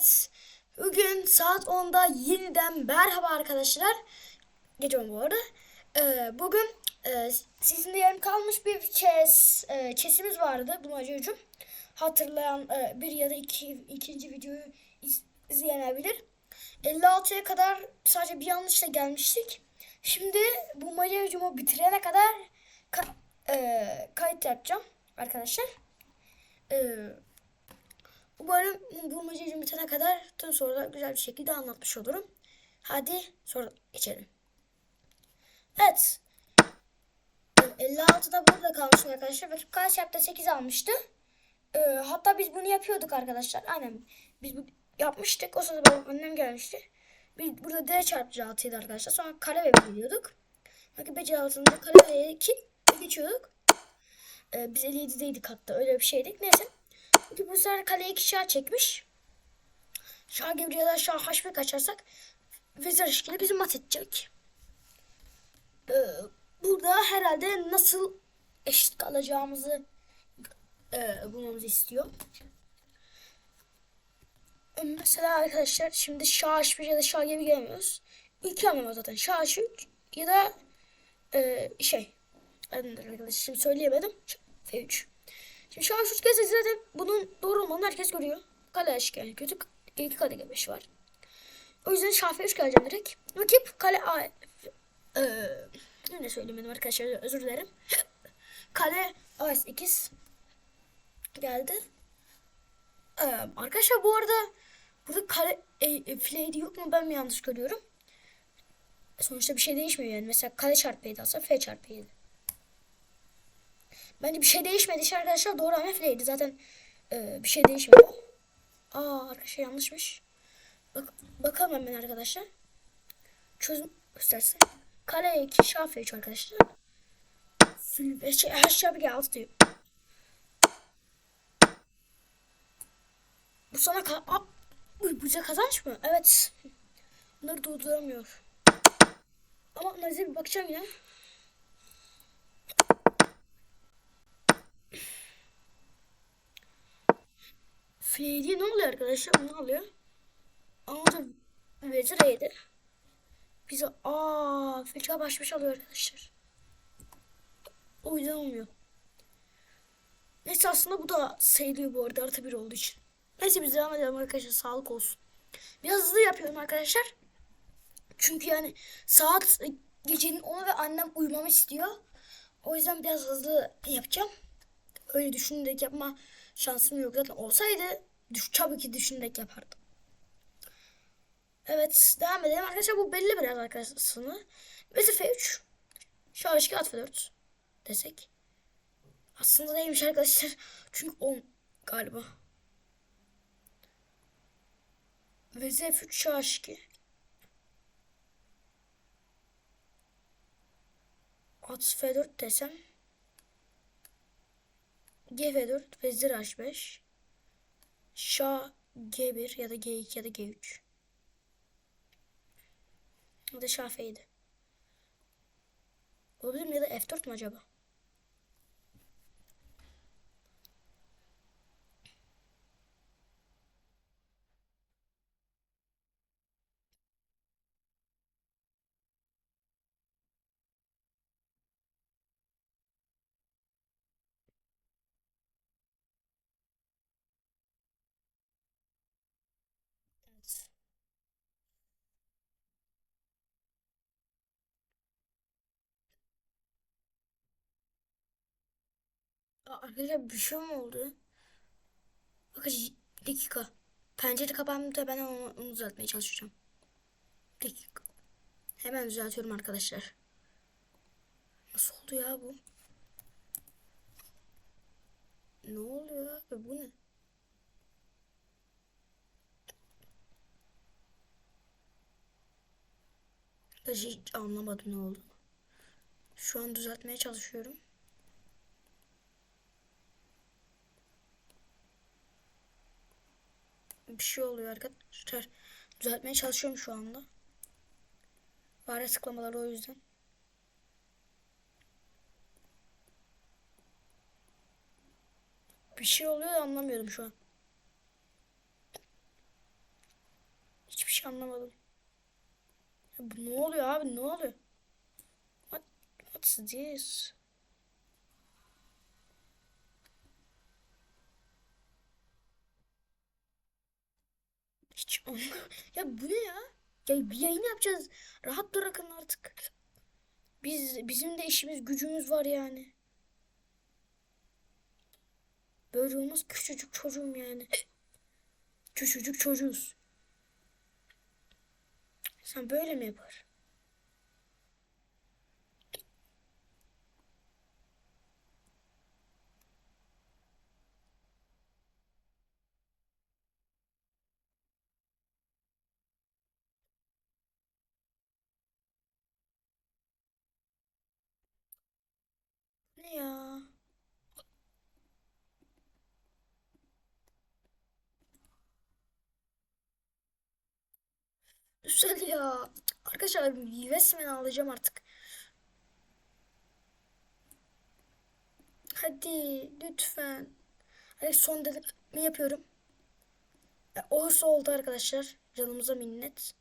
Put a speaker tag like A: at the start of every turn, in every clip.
A: Evet. Bugün saat 10'da yeniden merhaba arkadaşlar. Gece 10 bu arada. Ee, bugün e, sizin de yarım kalmış bir chess, e, chess'imiz vardı. Bulmaca hücum. Hatırlayan e, bir ya da iki, ikinci videoyu iz, izleyen bilir. 56'ya kadar sadece bir yanlışla gelmiştik. Şimdi bulmaca hücumu bitirene kadar ka- e, kayıt yapacağım arkadaşlar. Eee Umarım bulmaca hücum bitene kadar tüm soruları güzel bir şekilde anlatmış olurum. Hadi soru geçelim. Evet. 56'da burada kalmışım arkadaşlar. Rakip kaç yaptı? 8 almıştı. Ee, hatta biz bunu yapıyorduk arkadaşlar. Aynen. Biz bu yapmıştık. O sırada benim annem gelmişti. Biz burada D çarpı C6 idi arkadaşlar. Sonra kare ve biliyorduk. Rakip C6'ında kare ve 2 geçiyorduk. Ee, biz 57'deydik hatta. Öyle bir şeydik. Neyse. Bu sefer kaleye iki şah çekmiş. Şah gibi ya da şah haşmek açarsak vezir eşkili bizi mat edecek. Ee, burada herhalde nasıl eşit kalacağımızı e, bulmamızı istiyor. Ee, Mesela arkadaşlar şimdi şah haşmış ya da şah gibi gelmiyoruz. İki hamle zaten. Şah haşmış ya da e, şey. Şimdi söyleyemedim. F3. Şimdi şu an şu kez zaten bunun doğru olmadığını herkes görüyor. Kale aşkı kötü iki kale gelmiş var. O yüzden şafe 3 geleceğim direkt. Rakip kale A. Ee, ne söylemedim arkadaşlar özür dilerim. kale AS 2 geldi. Ee, arkadaşlar bu arada burada kale e, e, flay'di yok mu ben mi yanlış görüyorum? Sonuçta bir şey değişmiyor yani. Mesela kale çarpı 7 alsa F çarpı 7. Bence bir şey değişmedi işte arkadaşlar. Doğru hamle fileydi. Zaten e, bir şey değişmedi. Aa arkadaşlar yanlışmış. Bak, bakalım hemen arkadaşlar. Çözüm göstersin. Kale 2 şah 3 arkadaşlar. Fil, şey, her şey bir altı diyor. Bu sana ka Aa, bu bize kazanç mı? Evet. Bunları durduramıyor. Ama neyse bir bakacağım yine. F'ye ne oluyor arkadaşlar? Ne oluyor? Anladım. Vezir E'de. Bize aa filçe başmış alıyor arkadaşlar. O olmuyor. Neyse aslında bu da sayılıyor bu arada artı bir olduğu için. Neyse biz devam edelim arkadaşlar sağlık olsun. Biraz hızlı yapıyorum arkadaşlar. Çünkü yani saat gecenin 10'u ve annem uyumamı istiyor. O yüzden biraz hızlı yapacağım. Öyle düşünerek yapma şansım yok. Zaten olsaydı düş, tabii ki düşünerek yapardım. Evet devam edelim. Arkadaşlar bu belli biraz arkadaşlar. Vezir F3. Şah ilişki at F4 desek. Aslında değilmiş arkadaşlar. Çünkü 10 galiba. Vezir F3 şah ilişki. At F4 desem. G4 vezir H5 Şah G1 ya da G2 ya da G3 ya da Şah F7 Olabilir mi ya da F4 mu acaba? Evet. Aa, Arkadaşlar bir şey mi oldu? Bakın dakika. Pencere kapandığında ben onu, onu düzeltmeye çalışacağım. Dakika. Hemen düzeltiyorum arkadaşlar. Nasıl oldu ya bu? Ne oluyor abi bu ne? Hiç anlamadım ne oldu. Şu an düzeltmeye çalışıyorum. Bir şey oluyor arkadaşlar. Düzeltmeye çalışıyorum şu anda. Var tıklamaları o yüzden. Bir şey oluyor da anlamıyorum şu an. anlamadım. Ya bu ne oluyor abi ne oluyor? What, what's this? Ya bu ne ya? Ya bir yayın yapacağız. Rahat bırakın artık. Biz bizim de işimiz gücümüz var yani. Böyle olmaz küçücük çocuğum yani. Küçücük çocuğuz. Sen böyle mi yapar? Ne ya? Güzel ya. Arkadaşlar resmen alacağım artık. Hadi lütfen. Hadi son dediğimi yapıyorum. Ya, olursa oldu arkadaşlar. Canımıza minnet.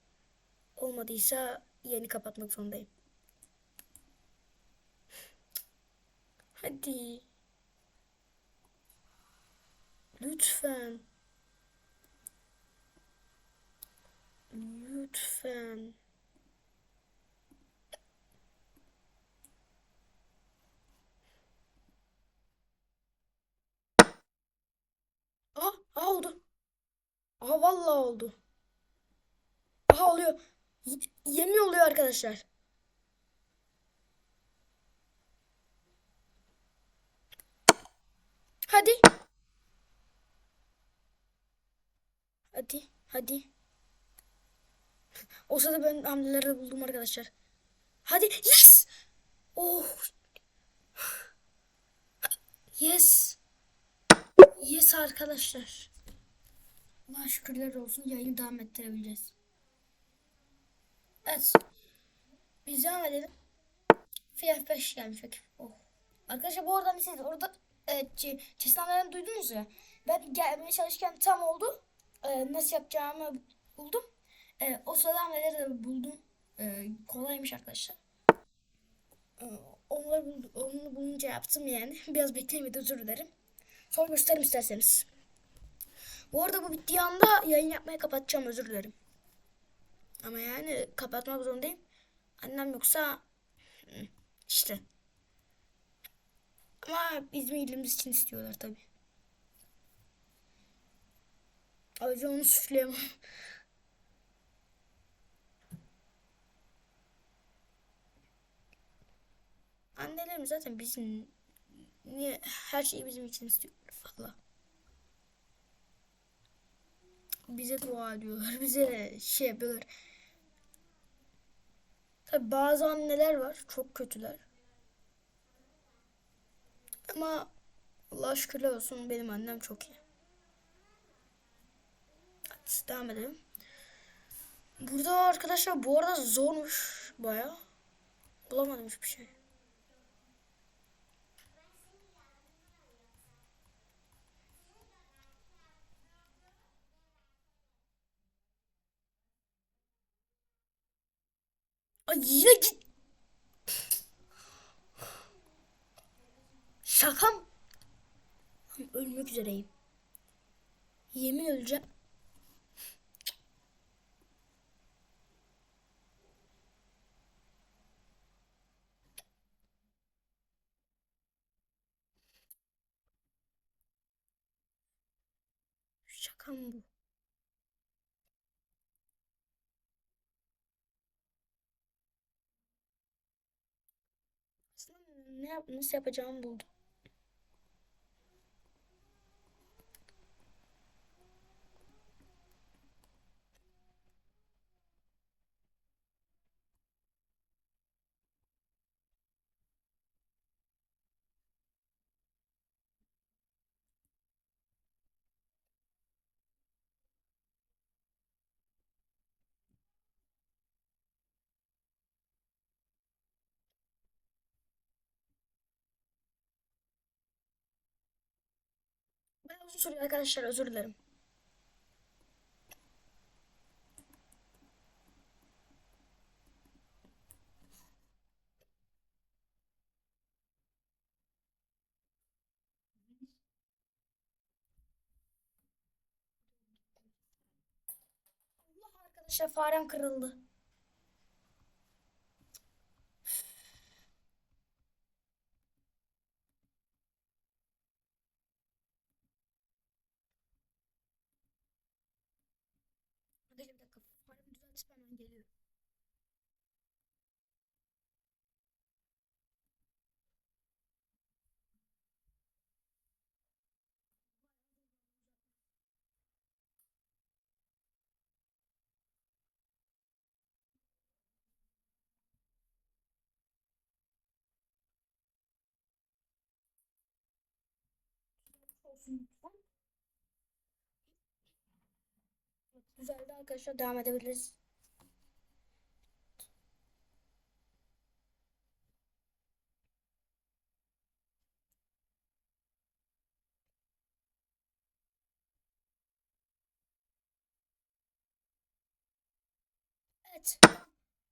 A: Olmadıysa yeni kapatmak zorundayım. Hadi. Lütfen. Lütfen. Aha, aha oldu. Aha vallahi oldu. Aha oluyor. Y- yemin oluyor arkadaşlar. Hadi. Hadi. Hadi. O sırada ben hamleleri buldum arkadaşlar. Hadi. Yes. Oh. Yes. Yes arkadaşlar. Allah şükürler olsun yayını devam ettirebileceğiz. Evet. Biz devam edelim. FF5 gelmiş. Oh. Arkadaşlar bu arada siz orada e, çesinlerden duydunuz ya. Ben gelmeye çalışırken tam oldu. E, nasıl yapacağımı buldum. E, o sırada hamleleri de buldum. E, kolaymış arkadaşlar. E, onları, buldu, onu bulunca yaptım yani. Biraz beklemedi özür dilerim. Sonra göstereyim isterseniz. Bu arada bu bittiği anda yayın yapmaya kapatacağım özür dilerim. Ama yani kapatmak zorundayım. Annem yoksa işte. Ama bizim iyiliğimiz için istiyorlar tabi. O onu süfleyemem. Annelerim zaten bizim niye her şeyi bizim için istiyorlar valla. Bize dua ediyorlar. Bize şey yapıyorlar. Tabi bazı anneler var. Çok kötüler. Ama Allah şükürler olsun benim annem çok iyi. Hadi devam edelim. Burada arkadaşlar bu arada zormuş baya. Bulamadım hiçbir şey. Ay yine git. Şakam. Ölmek üzereyim. Yemin öleceğim. Şakam bu. Ne nasıl yapacağımı buldum. uzun sürüyor arkadaşlar özür dilerim. Allah arkadaşlar farem kırıldı. Olsun lütfen. Evet, Düzeldi arkadaşlar devam edebiliriz. Evet.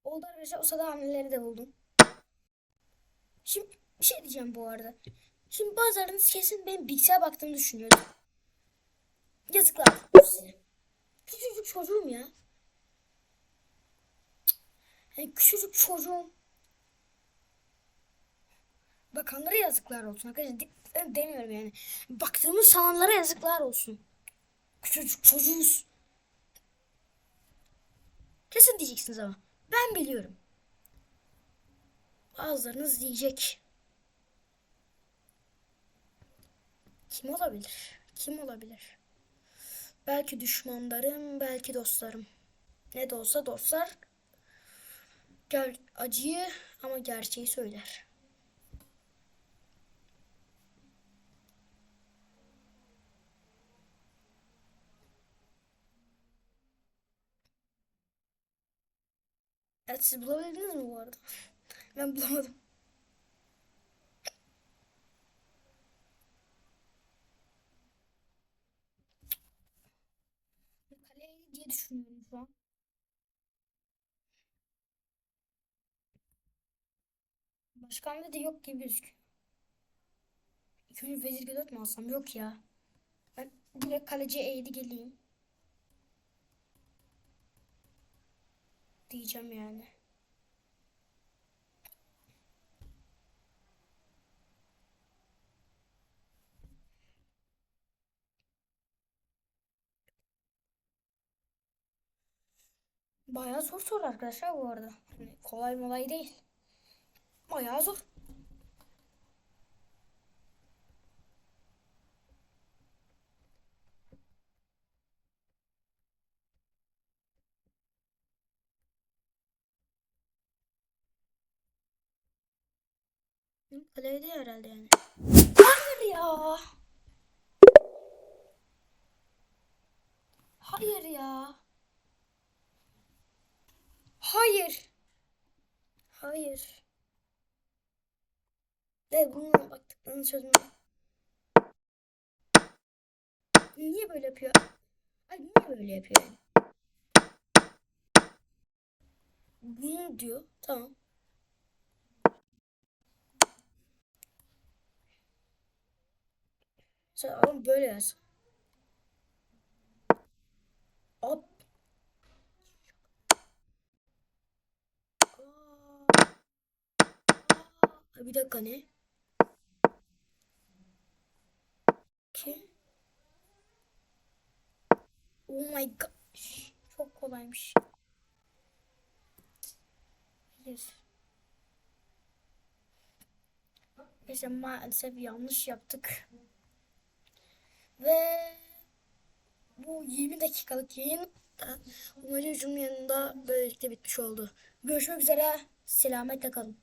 A: Oldu arkadaşlar. O sırada hamleleri de buldum. Şimdi bir şey diyeceğim bu arada. Şimdi bazılarınız kesin benim bilgisayara baktığımı düşünüyordu. Yazıklar size. Küçücük çocuğum ya. Yani küçücük çocuğum. Bakanlara yazıklar olsun arkadaşlar. Demiyorum yani. Baktığımız sananlara yazıklar olsun. Küçücük çocuğuz. Kesin diyeceksiniz ama. Ben biliyorum. Bazılarınız diyecek. Kim olabilir? Kim olabilir? Belki düşmanlarım, belki dostlarım. Ne de olsa dostlar ger acıyı ama gerçeği söyler. Evet siz bulabildiniz mi bu arada? Ben bulamadım. Kaleye diye düşünüyorum şu an. Başkan da yok gibi gözüküyor. İlk vezir gödört mü alsam? Yok ya. Ben direkt kaleciye eğdi geleyim. Diyeceğim yani. Bayağı zor soru arkadaşlar bu arada. Hani kolay molay değil. Bayağı zor. Değil herhalde yani. Hayır ya. Hayır ya. Hayır. Hayır. De bununla baktıklarını çözüm. Niye böyle yapıyor? Ay niye böyle yapıyor? Bunu diyor. Tamam. Sen ama böyle yaz. Hop. Aa. Aa. Bir dakika ne? Ki? Oh my god. Çok kolaymış. Hayır. Neyse maalesef yanlış yaptık. Ve bu 20 dakikalık yayın Umarım yanında böylelikle bitmiş oldu. Görüşmek üzere. Selametle kalın.